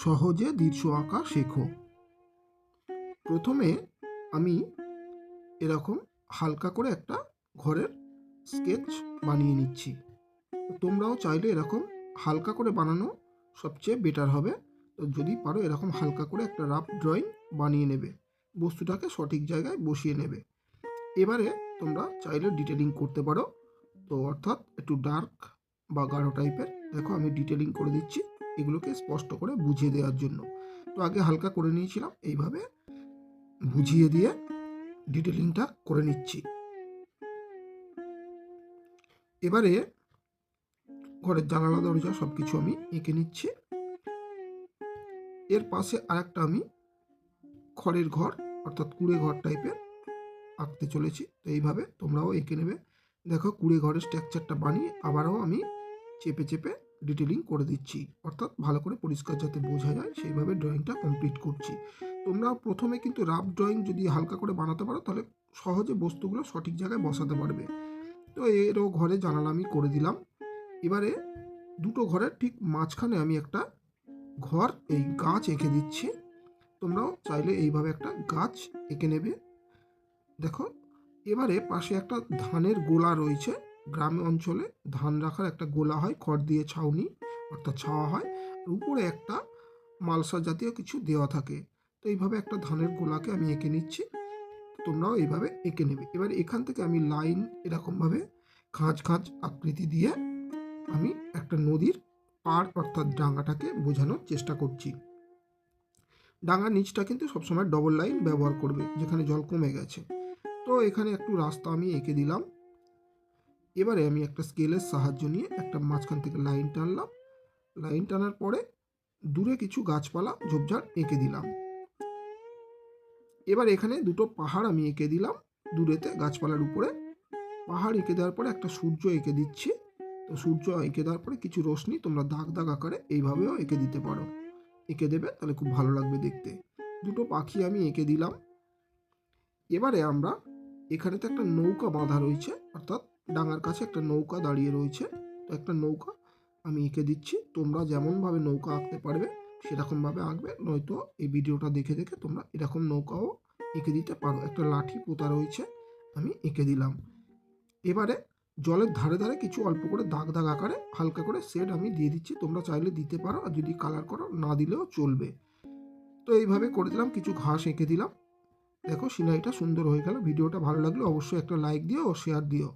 সহজে দৃশ্য আঁকা শেখো। প্রথমে আমি এরকম হালকা করে একটা ঘরের স্কেচ বানিয়ে নিচ্ছি। তোমরাও চাইলে এরকম হালকা করে বানানো সবচেয়ে বেটার হবে। তো যদি পারো এরকম হালকা করে একটা রাফ ড্রয়িং বানিয়ে নেবে। বস্তুটাকে সঠিক জায়গায় বসিয়ে নেবে। এবারে তোমরা চাইলে ডিটেলিং করতে পারো। তো অর্থাৎ একটু ডার্ক বা গাঢ় টাইপের। দেখো আমি ডিটেলিং করে দিচ্ছি। এগুলোকে স্পষ্ট করে বুঝিয়ে দেওয়ার জন্য। তো আগে হালকা করে নিয়েছিলাম, এইভাবে বুঝিয়ে দিয়ে ডিটেলিংটা করে নিচ্ছি। এবারে ঘরের জানালা, দরজা সব কিছু আমি এঁকে নিচ্ছি। এর পাশে আরেকটা আমি খড়ের ঘর, অর্থাৎ কুড়ে ঘর টাইপের আঁকতে চলেছি। তো এইভাবে তোমরাও এঁকে নেবে। দেখো, কুড়ে ঘরের স্ট্রাকচারটা বানিয়ে আবারও আমি চেপে চেপে ডিটেলিং করে দিচ্ছি। অর্থাৎ ভালো করে পরিষ্কার যাতে বোঝা যায়, সেইভাবে ড্রয়িংটা কমপ্লিট করছি। তোমরা প্রথমে কিন্তু রাফ ড্রয়িং যদি হালকা করে বানাতে পারো, তাহলে সহজে বস্তুগুলো সঠিক জায়গায় বসাতে পারবে। তো এরও ঘরে জানালা আমি করে দিলাম। এবারে দুটো ঘরের ঠিক মাঝখানে আমি একটা ঘর, এই গাছ এঁকে দিচ্ছি। তোমরাও চাইলে এইভাবে একটা গাছ এঁকে নেবে। দেখো, এবারে পাশে একটা ধানের গোলা রয়েছে। গ্রাম অঞ্চলে ধান রাখার একটা গোলা হয়, খড় দিয়ে ছাউনি অর্থাৎ ছাওয়া হয়, আর উপরে একটা মালসা জাতীয় কিছু দেওয়া থাকে। তো এইভাবে একটা ধানের গোলাকে আমি এঁকে নিচ্ছি। তোমরাও এইভাবে এঁকে নেবে। এবার এখান থেকে আমি লাইন এরকমভাবে খাঁজ খাঁজ আকৃতি দিয়ে আমি একটা নদীর পাড় অর্থাৎ ডাঙ্গাটাকে বোঝানোর চেষ্টা করছি। ডাঙ্গার নিচটা কিন্তু সবসময় ডবল লাইন ব্যবহার করবে, যেখানে জল কমে গেছে। তো এখানে একটু রাস্তা আমি এঁকে দিলাম। এবারে আমি একটা স্কেলের সাহায্য নিয়ে একটা মাঝখান থেকে লাইন টানলাম। লাইন টানার পরে দূরে কিছু গাছপালা ঝোপঝাড় এঁকে দিলাম। এবার এখানে দুটো পাহাড় আমি এঁকে দিলাম। দূরেতে গাছপালার উপরে। পাহাড় এঁকে দেওয়ার পরে একটা সূর্য এঁকে দিচ্ছি। তো সূর্য এঁকে দেওয়ার পরে কিছু রশ্মি তোমরা দাগ দাগ আকারে এইভাবেও এঁকে দিতে পারো। এঁকে দেবে, তাহলে খুব ভালো লাগবে দেখতে। দুটো পাখি আমি এঁকে দিলাম। এবারে আমরা এখানে তো একটা নৌকা বাঁধা রয়েছে, অর্থাৎ ডাঙার কাছে একটা নৌকা দাঁড়িয়ে রয়েছে। তো একটা নৌকা আমি এঁকে দিচ্ছি। তোমরা যেমনভাবে নৌকা আঁকতে পারবে, সেরকমভাবে আঁকবে। নয়তো এই ভিডিওটা দেখে দেখে তোমরা এরকম নৌকাও এঁকে দিতে পারো। একটা লাঠি পোতা রয়েছে, আমি এঁকে দিলাম। এবারে জলের ধারে ধারে কিছু অল্প করে দাগ দাগ আকারে হালকা করে শেড আমি দিয়ে দিচ্ছি। তোমরা চাইলে দিতে পারো আর যদি কালার করো, না দিলেও চলবে। তো এইভাবে করে দিলাম, কিছু ঘাস এঁকে দিলাম। দেখো সিনারিটা সুন্দর হয়ে গেল। ভিডিওটা ভালো লাগলে অবশ্যই একটা লাইক দিও ও শেয়ার দিও।